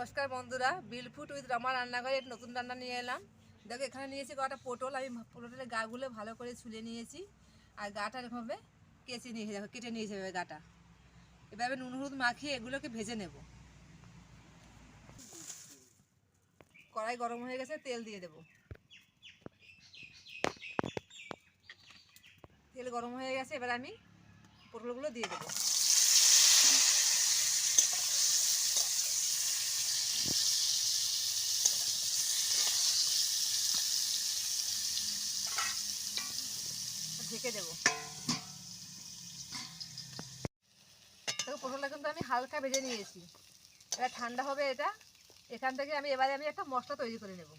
নমস্কার বন্ধুরা বিলফুট উইথ রমা রান্নাঘরে নতুন রান্না নিয়ে এলাম। দেখো, এখানে নিয়েছি কটা পটল, আমি পটলের গাগুলো ভালো করে ছুলে নিয়েছি। আর গাটা এরকমভাবে কেচে নিয়েছি, দেখো, কেটে নিয়েছি এভাবে গাটা। এভাবে নুন, হলুদ মাখিয়ে এগুলোকে ভেজে নেব। কড়াই গরম হয়ে গেছে, তেল দিয়ে দেব। তেল গরম হয়ে গেছে, এবার আমি পটলগুলো দিয়ে দেবো। ঢেকে দেবো। পটলটা কিন্তু আমি হালকা ভেজে নিয়েছি। এটা ঠান্ডা হবে এটা। এখান থেকে আমি এবারে আমি একটা মশলা তৈরি করে নেব।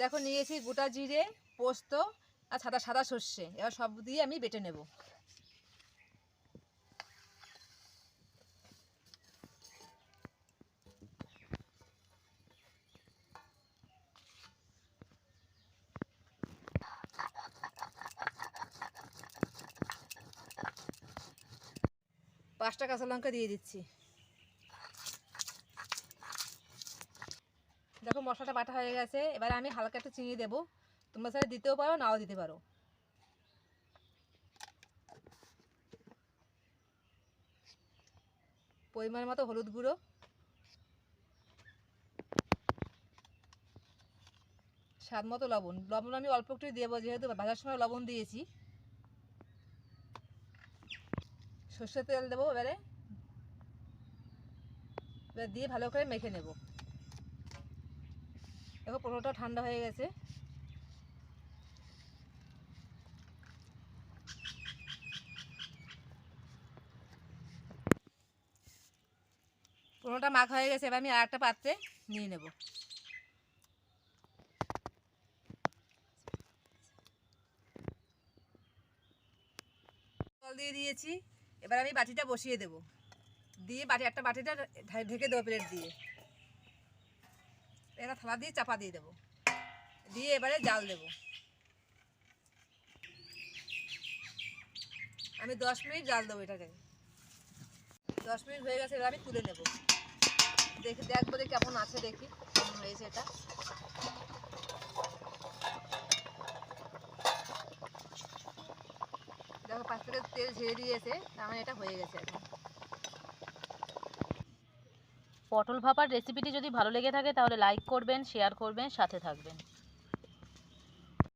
দেখো, নিয়েছি গোটা জিরে, পোস্ত আর সাদা সাদা সর্ষে। এবার সব দিয়ে আমি বেটে নেব। পাঁচটা কাঁচা লঙ্কা দিয়ে দিচ্ছি। দেখো মশলাটা বাটা হয়ে গেছে, এবার আমি হালকা একটু চিনি দেবো। তোমরা সাথে দিতেও পারো, নাও দিতে পারো। পরিমাণ মতো হলুদ গুঁড়ো। স্বাদ মতো লবণ। লবণ আমি অল্প একটু দেবো, যেহেতু ভাজার সময় লবণ দিয়েছি। সর্ষের তেল দেবো এবারে। এবার দিয়ে ভালো করে মেখে নেব। দেখো পটলটা ঠান্ডা হয়ে গেছে। পটলটা মাখা হয়ে গেছে, এবার আমি আর একটা পাত্রে নিয়ে নেব। জল দিয়ে দিয়েছি। এবার আমি বাটিটা বসিয়ে দেব। দিয়ে বাটি, একটা বাটিটা ঢেকে দেবো প্লেট দিয়ে। এটা থালা দিয়ে চাপা দিয়ে দেবো। দিয়ে এবারে জাল দেব। আমি দশ মিনিট জাল দেবো এটাকে। দশ মিনিট হয়ে গেছে, এবার আমি তুলে নেব। দেখি, দেখব যে কেমন আছে দেখি, কেমন হয়েছে এটা দেখো পাঁচ থেকে তেল ঝেড়ে দিয়েছে তার মানে এটা হয়ে গেছে এখন। পটল ভাপার রেসিপিটি যদি ভালো লেগে থাকে, তাহলে লাইক করবেন শেয়ার করবেন, সাথে থাকবেন।